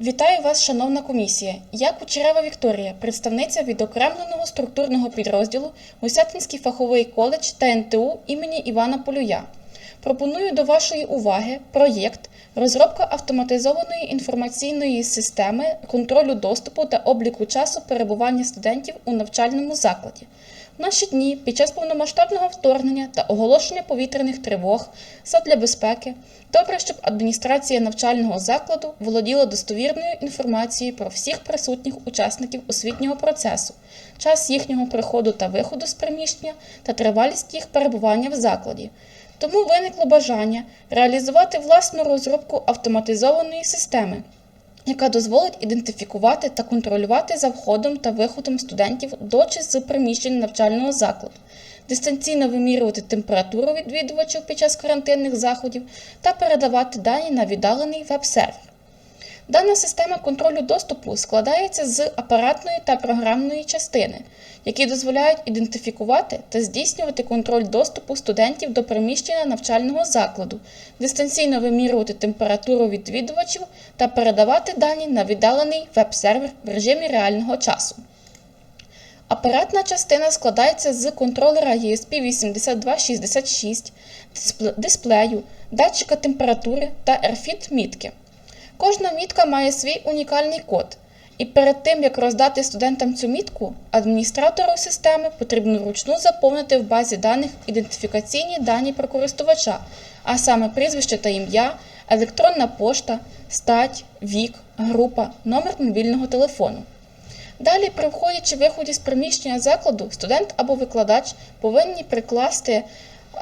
Вітаю вас, шановна комісія. Я Кучерева Вікторія, представниця відокремленого структурного підрозділу Гусятинський фаховий коледж та НТУ імені Івана Полюя. Пропоную до вашої уваги проєкт розробка автоматизованої інформаційної системи контролю доступу та обліку часу перебування студентів у навчальному закладі. Наші дні під час повномасштабного вторгнення та оголошення повітряних тривог задля безпеки добре, щоб адміністрація навчального закладу володіла достовірною інформацією про всіх присутніх учасників освітнього процесу, час їхнього приходу та виходу з приміщення та тривалість їх перебування в закладі. Тому виникло бажання реалізувати власну розробку автоматизованої системи, яка дозволить ідентифікувати та контролювати за входом та виходом студентів до чи з приміщень навчального закладу, дистанційно вимірювати температуру відвідувачів під час карантинних заходів та передавати дані на віддалений веб-сервер. Дана система контролю доступу складається з апаратної та програмної частини, які дозволяють ідентифікувати та здійснювати контроль доступу студентів до приміщення навчального закладу, дистанційно вимірювати температуру відвідувачів та передавати дані на віддалений веб-сервер в режимі реального часу. Апаратна частина складається з контролера ESP8266, дисплею, датчика температури та RFID мітки. Кожна мітка має свій унікальний код, і перед тим як роздати студентам цю мітку, адміністратору системи потрібно вручну заповнити в базі даних ідентифікаційні дані про користувача, а саме прізвище та ім'я, електронна пошта, стать, вік, група, номер мобільного телефону. Далі, при вході чи виході з приміщення закладу, студент або викладач повинні прикласти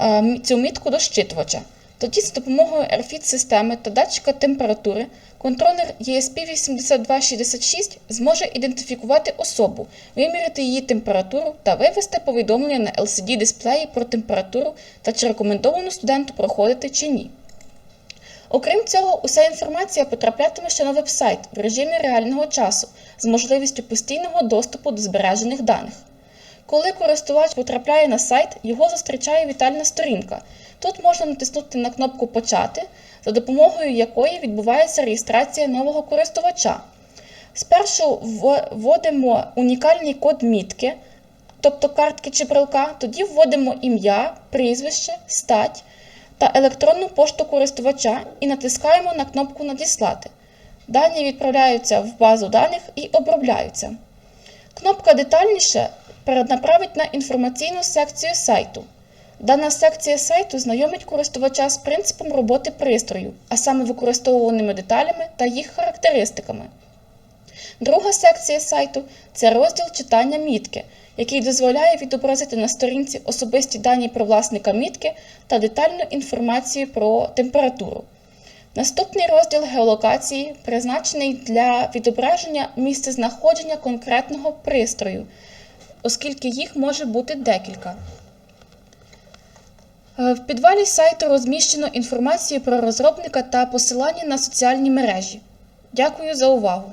е, цю мітку до щитувача. Тоді з допомогою RFID-системи та датчика температури контролер ESP8266 зможе ідентифікувати особу, виміряти її температуру та вивести повідомлення на LCD-дисплеї про температуру та чи рекомендовано студенту проходити чи ні. Окрім цього, уся інформація потраплятиме ще на веб-сайт в режимі реального часу з можливістю постійного доступу до збережених даних. Коли користувач потрапляє на сайт, його зустрічає вітальна сторінка. Тут можна натиснути на кнопку Почати, за допомогою якої відбувається реєстрація нового користувача. Спершу вводимо унікальний код мітки, тобто картки чи брелка, тоді вводимо ім'я, прізвище, стать та електронну пошту користувача і натискаємо на кнопку Надіслати. Дані відправляються в базу даних і обробляються. Кнопка Детальніше перенаправить на інформаційну секцію сайту. Дана секція сайту знайомить користувача з принципом роботи пристрою, а саме використовуваними деталями та їх характеристиками. Друга секція сайту це розділ читання мітки, який дозволяє відобразити на сторінці особисті дані про власника мітки та детальну інформацію про температуру. Наступний розділ геолокації призначений для відображення місцезнаходження конкретного пристрою, оскільки їх може бути декілька. Е, В підвалі сайту розміщено інформацію про розробника та посилання на соціальні мережі. Дякую за увагу!